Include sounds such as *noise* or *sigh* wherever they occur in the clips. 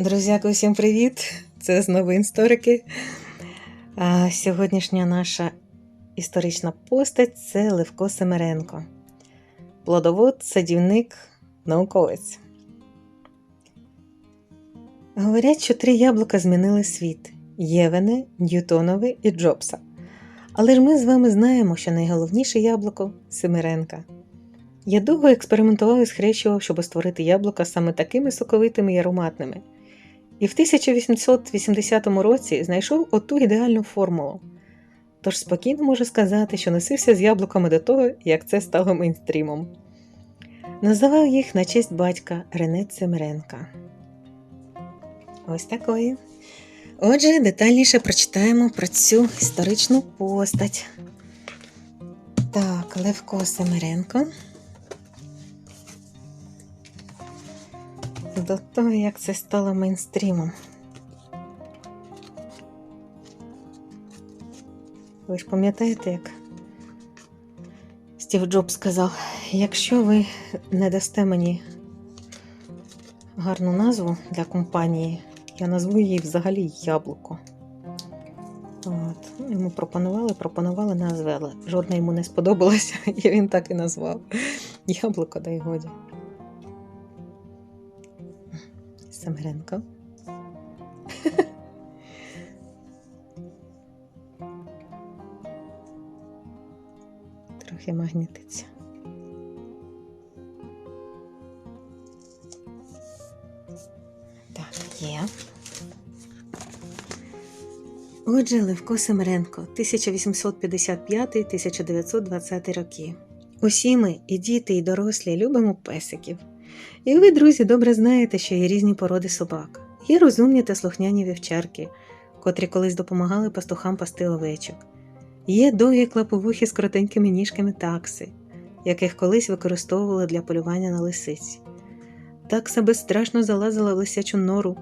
Друзяки, усім привіт! Це знову історики. А сьогоднішня наша історична постать це Левко Семеренко, плодовод, садівник, науковець. Говорять, що три яблука змінили світ: Євене, Ньютонове і Джобса. Але ж ми з вами знаємо, що найголовніше яблуко Семеренка. Я довго експериментував і схрещував, щоб створити яблука саме такими соковитими і ароматними. І в 1880 році знайшов оту ідеальну формулу. Тож спокійно можу сказати, що носився з яблуками до того, як це стало мейнстрімом. Називав їх на честь батька Рене Цемеренка. Ось такої. Отже, детальніше прочитаємо про цю історичну постать. Так, Левко Семеренко. До того, як це стало мейнстрімом. Ви ж пам'ятаєте, як Стів Джобс сказав: якщо ви не дасте мені гарну назву для компанії, я назву її взагалі яблуко. От. Йому пропонували, пропонували назви, але жодна йому не сподобалася, *laughs* і він так і назвав Яблуко, дай годі. Семеренко. Трохи магнітиться. Так, є. Отже, Левко Семеренко, 1855-1920 роки. Усі ми, і діти, і дорослі, любимо песиків. І ви, друзі, добре знаєте, що є різні породи собак. Є розумні та слухняні вівчарки, котрі колись допомагали пастухам пасти овечок. Є довгі клаповухи з коротенькими ніжками такси, яких колись використовували для полювання на лисиць. Такса безстрашно залазила в лисячу нору,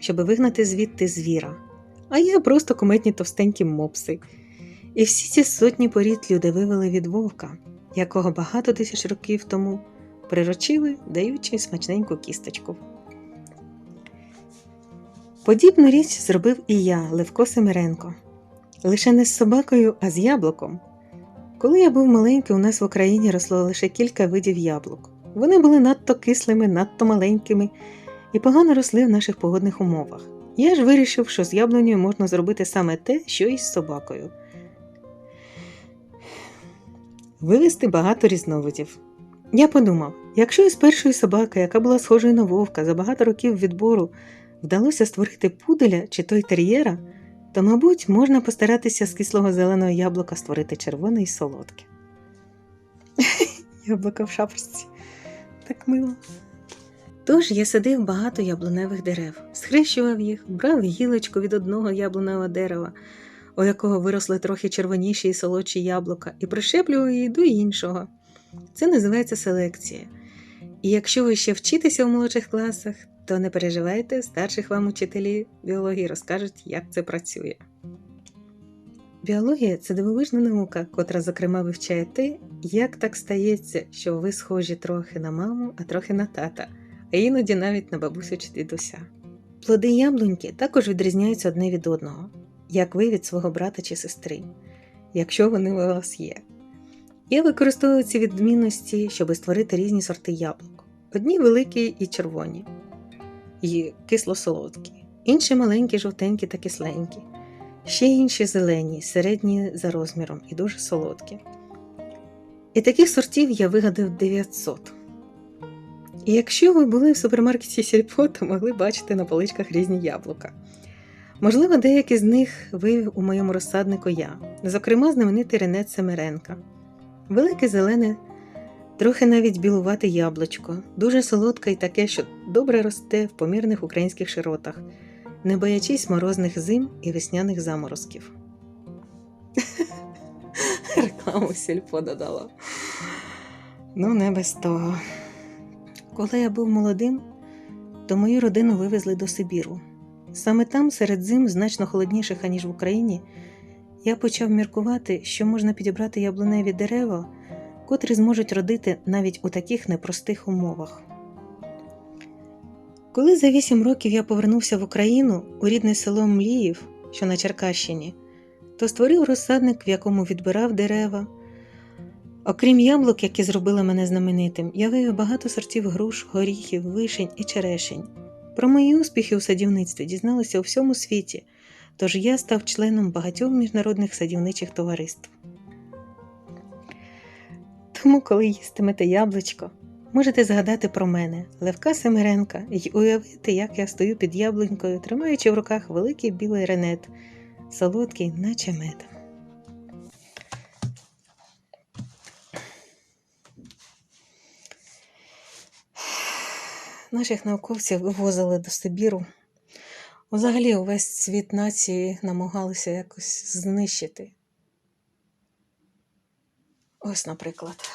щоб вигнати звідти звіра, а є просто куметні товстенькі мопси. І всі ці сотні порід люди вивели від вовка, якого багато тисяч років тому прирочили, даючи смачненьку кісточку. Подібну річ зробив і я, Левко Семеренко, лише не з собакою, а з яблуком. Коли я був маленький, у нас в Україні росло лише кілька видів яблук. Вони були надто кислими, надто маленькими і погано росли в наших погодних умовах. Я ж вирішив, що з яблунею можна зробити саме те, що і з собакою. Вивести багато різновидів. Я подумав, якщо із першої собаки, яка була схожою на вовка за багато років відбору, вдалося створити пуделя чи той тер'єра, то, мабуть, можна постаратися з кислого зеленого яблука створити червоне і солодке. *laughs* Яблуко в шапочці. Так мило. Тож я садив багато яблуневих дерев, схрещував їх, брав гілочку від одного яблуневого дерева, у якого виросли трохи червоніші і солодші яблука, і прищеплював її до іншого. Це називається селекція. І якщо ви ще вчитеся у молодших класах, то не переживайте, старших вам учителі біології розкажуть, як це працює. Біологія це дивовижна наука, котра, зокрема, вивчає те, як так стається, що ви схожі трохи на маму, а трохи на тата, а іноді навіть на бабусю чи дідуся. Плоди яблуньки також відрізняються одне від одного, як ви від свого брата чи сестри, якщо вони у вас є. Я використовую ці відмінності, щоб створити різні сорти яблук. Одні великі і червоні, і кисло-солодкі, інші маленькі, жовтенькі та кисленькі, ще інші зелені, середні за розміром і дуже солодкі. І таких сортів я вигадав 900. І якщо ви були в супермаркеті Сільпо, то могли бачити на поличках різні яблука. Можливо, деякі з них вивів у моєму розсаднику я, зокрема, знаменитий Рене Семеренка. Велике зелене, трохи навіть білувате яблучко, дуже солодке і таке, що добре росте в помірних українських широтах, не боячись морозних зим і весняних заморозків. *laughs* Рекламу сільпо додала. Ну, не без того. Коли я був молодим, то мою родину вивезли до Сибіру. Саме там, серед зим, значно холодніших, аніж в Україні, я почав міркувати, що можна підібрати яблуневі дерева, котрі зможуть родити навіть у таких непростих умовах. Коли за вісім років я повернувся в Україну у рідне село Мліїв, що на Черкащині, то створив розсадник, в якому відбирав дерева. Окрім яблук, які зробили мене знаменитим, я вивів багато сортів груш, горіхів, вишень і черешень. Про мої успіхи у садівництві дізналися у всьому світі, тож я став членом багатьох міжнародних садівничих товариств. Тому, коли їстимете яблучко, можете згадати про мене, Левка Семеренка, і уявити, як я стою під яблунькою, тримаючи в руках великий білий ренет, солодкий, наче мед. Наших науковців вивозили до Сибіру. Взагалі, увесь світ нації намагалися якось знищити. Ось, наприклад.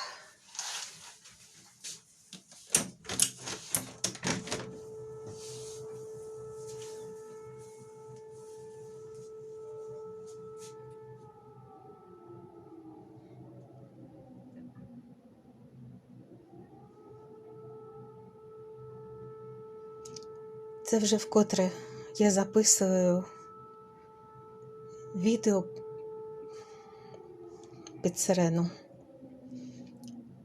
Це вже вкотре я записую відео під сирену.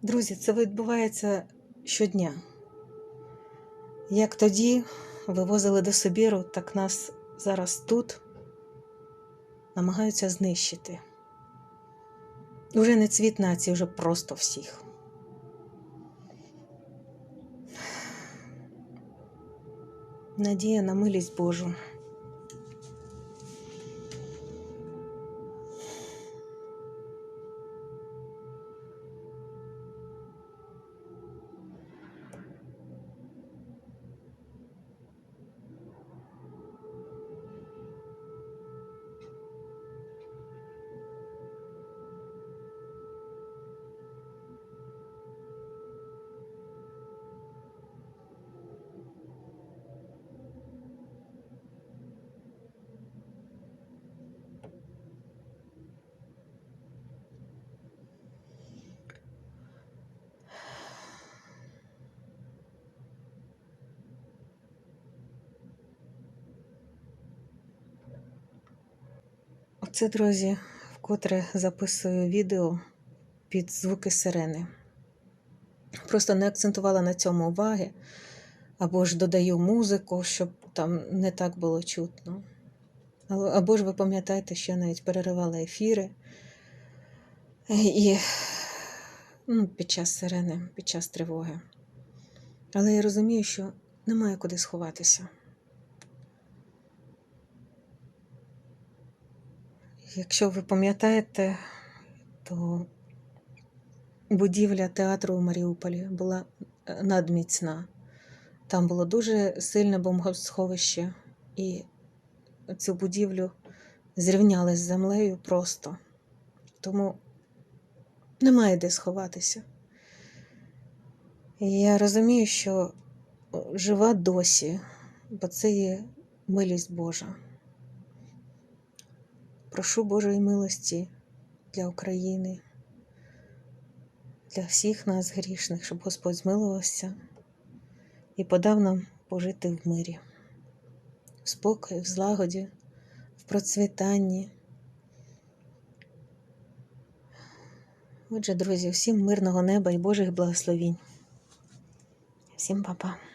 Друзі, це відбувається щодня. Як тоді вивозили до Сибіру, так нас зараз тут намагаються знищити. Уже не цвіт нації, вже просто всіх. Надія на милість Божу. Оце, друзі, вкотре записую відео під звуки сирени. Просто не акцентувала на цьому уваги, або ж додаю музику, щоб там не так було чутно. Або ж ви пам'ятаєте, що я навіть переривала ефіри і ну, під час сирени, під час тривоги. Але я розумію, що немає куди сховатися. Якщо ви пам'ятаєте, то будівля театру у Маріуполі була е, надміцна. Там було дуже сильне бомбосховище, і цю будівлю зрівняли з землею просто. Тому немає де сховатися. Я розумію, що жива досі, бо це є милість Божа. Прошу Божої милості для України, для всіх нас грішних, щоб Господь змилувався і подав нам пожити в мирі, в спокої, в злагоді, в процвітанні. Отже, друзі, всім мирного неба і Божих благословінь. Всім па-па.